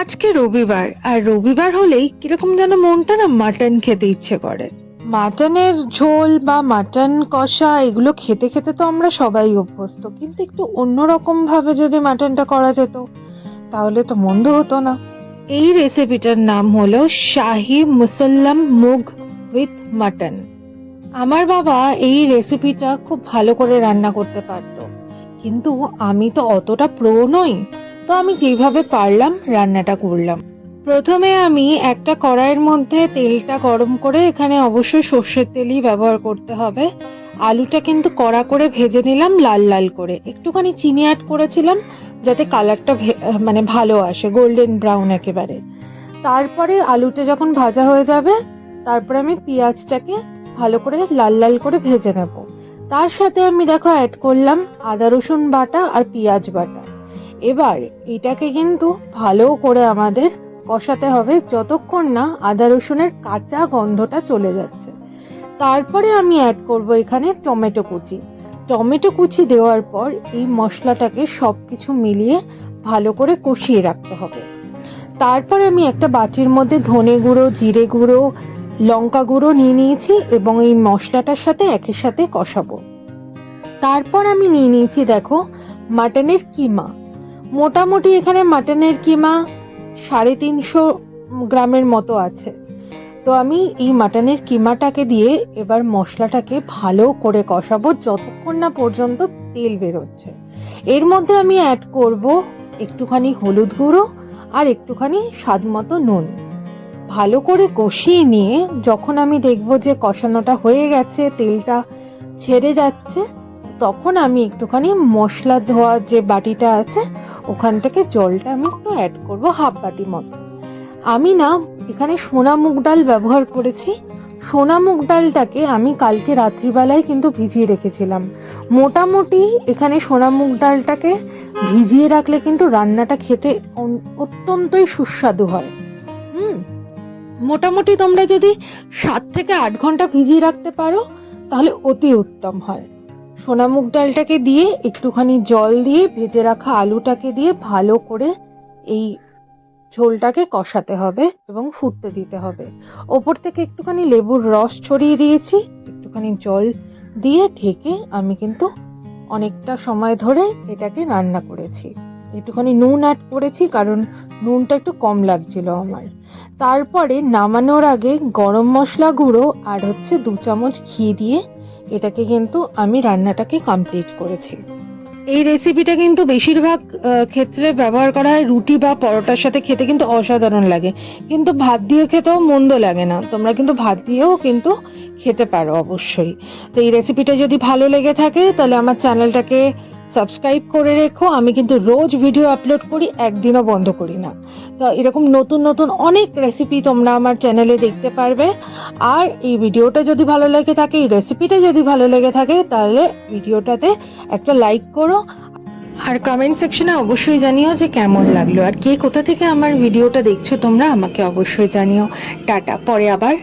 আজকে রবিবার আর রবিবার হলেই কীরকম যেন মনটা না মাটন খেতে ইচ্ছে করে। মাটনের ঝোল বা মাটন কষা এগুলো খেতে খেতে তো আমরা সবাই অভ্যস্ত কিন্তু একটু অন্যরকম ভাবে যদি মাটনটা করা যেত তাহলে তো মন্দ হতো না। এই রেসিপিটার নাম হলো শাহি মুসাল্লাম মুগ উইথ মাটন। আমার বাবা এই রেসিপিটা খুব ভালো করে রান্না করতে পারতো কিন্তু আমি তো অতটা প্রো নই। তো আমি যেভাবে পারলাম, রান্নাটা করলাম। প্রথমে আমি একটা কড়াইয়ের মধ্যে তেলটা গরম করে এখানে অবশ্যই সর্ষের তেলই ব্যবহার করতে হবে। আলুটা কিন্তু কড়া করে ভেজে নিলাম, লাল লাল করে। একটুখানি চিনি অ্যাড করেছিলাম, যাতে কালারটা মানে ভালো আসে গোল্ডেন ব্রাউন একেবারে। তারপরে আলুটা যখন ভাজা হয়ে যাবে, তারপরে আমি পেঁয়াজটাকে ভালো করে লাল লাল করে ভেজে নেব। তার সাথে আমি দেখো অ্যাড করলাম আদা রসুন বাটা আর পেঁয়াজ বাটা। এবার এটাকে কিন্তু ভালো করে আমাদের কষাতে হবে যতক্ষণ না আদা রসুনের কাঁচা গন্ধটা চলে যাচ্ছে। তারপরে আমি অ্যাড করব এখানে টমেটো কুচি। টমেটো কুচি দেওয়ার পর এই মশলাটাকে সব কিছু মিলিয়ে ভালো করে কষিয়ে রাখতে হবে। তারপরে আমি একটা বাটির মধ্যে ধনে গুঁড়ো, জিরে গুঁড়ো, লঙ্কা গুঁড়ো নিয়ে নিয়েছি এবং এই মশলাটার সাথে একের সাথে কষাবো। তারপর আমি নিয়ে নিয়েছি, দেখো, মাটনের কিমা। মোটামুটি এখানে মাটনের কিমা সাড়ে তিনশো গ্রামের মতো আছে। তো আমি এই মাটনের কিমাটাকে দিয়ে এবার মশলাটাকে ভালো করে কষাবো যতক্ষণ না পর্যন্ত তেল বেরোচ্ছে। এর মধ্যে আমি অ্যাড করব একটুখানি হলুদ গুঁড়ো আর একটুখানি স্বাদ মতো নুন। ভালো করে কষিয়ে নিয়ে যখন আমি দেখব যে কষানোটা হয়ে গেছে, তেলটা ছেড়ে যাচ্ছে, তখন আমি একটুখানি মশলা ধোয়ার যে বাটিটা আছে ওখান থেকে জলটা আমি একটু অ্যাড করব হাফ বাটি মতো। আমি না এখানে সোনা মুগ ডাল ব্যবহার করেছি। সোনা মুগ ডালটাকে আমি কালকে রাত্রিবেলায় কিন্তু ভিজিয়ে রেখেছিলাম। মোটামুটি এখানে সোনা মুগ ডালটাকে ভিজিয়ে রাখলে কিন্তু রান্নাটা খেতে অত্যন্তই সুস্বাদু হয়। হুম, মোটামুটি তোমরা যদি সাত থেকে আট ঘণ্টা ভিজিয়ে রাখতে পারো, তাহলে অতি উত্তম হয়। সোনা মুগ ডালটাকে দিয়ে একটুখানি জল দিয়ে ভেজে রাখা আলুটাকে দিয়ে ভালো করে এই ঝোলটাকে কষাতে হবে এবং ফুটতে দিতে হবে। ওপর থেকে একটুখানি লেবুর রস ছড়িয়ে দিয়েছি। একটুখানি জল দিয়ে ঢেকে আমি কিন্তু অনেকটা সময় ধরে এটাকে রান্না করেছি। একটুখানি নুন অ্যাড করেছি কারণ নুনটা একটু কম লাগছিল আমার। তারপরে নামানোর আগে গরম মশলা গুঁড়ো আর হচ্ছে দু চামচ ঘি দিয়ে এটাকে কিন্তু আমি রান্নাটাকে কমপ্লিট করেছি। এই রেসিপিটা কিন্তু বেশিরভাগ ক্ষেত্রে ব্যবহার করা হয় রুটি বা পরোটার সাথে খেতে কিন্তু অসাধারণ লাগে। কিন্তু ভাত দিয়ে খেতেও মন্দ লাগে না। তোমরা কিন্তু ভাত দিয়েও কিন্তু খেতে পারো অবশ্যই। তো এই রেসিপিটা যদি ভালো লেগে থাকে, তাহলে আমার চ্যানেলটাকে সাবস্ক্রাইব করে রেখো। আমি কিন্তু রোজ ভিডিও আপলোড করি, একদিনও বন্ধ করি না। তো এরকম নতুন নতুন অনেক রেসিপি তোমরা আমার চ্যানেলে দেখতে পারবে। আর এই ভিডিওটা যদি ভালো লেগে থাকে, এই রেসিপিটা যদি ভালো লেগে থাকে, তাহলে ভিডিওটাতে একটা লাইক করো। আর কমেন্ট সেকশনে অবশ্যই জানিও যে কেমন লাগল। আর কে কোথা থেকে আমার ভিডিওটা দেখছ, তোমরা আমাকে অবশ্যই জানিও। টাটা, পরে আবার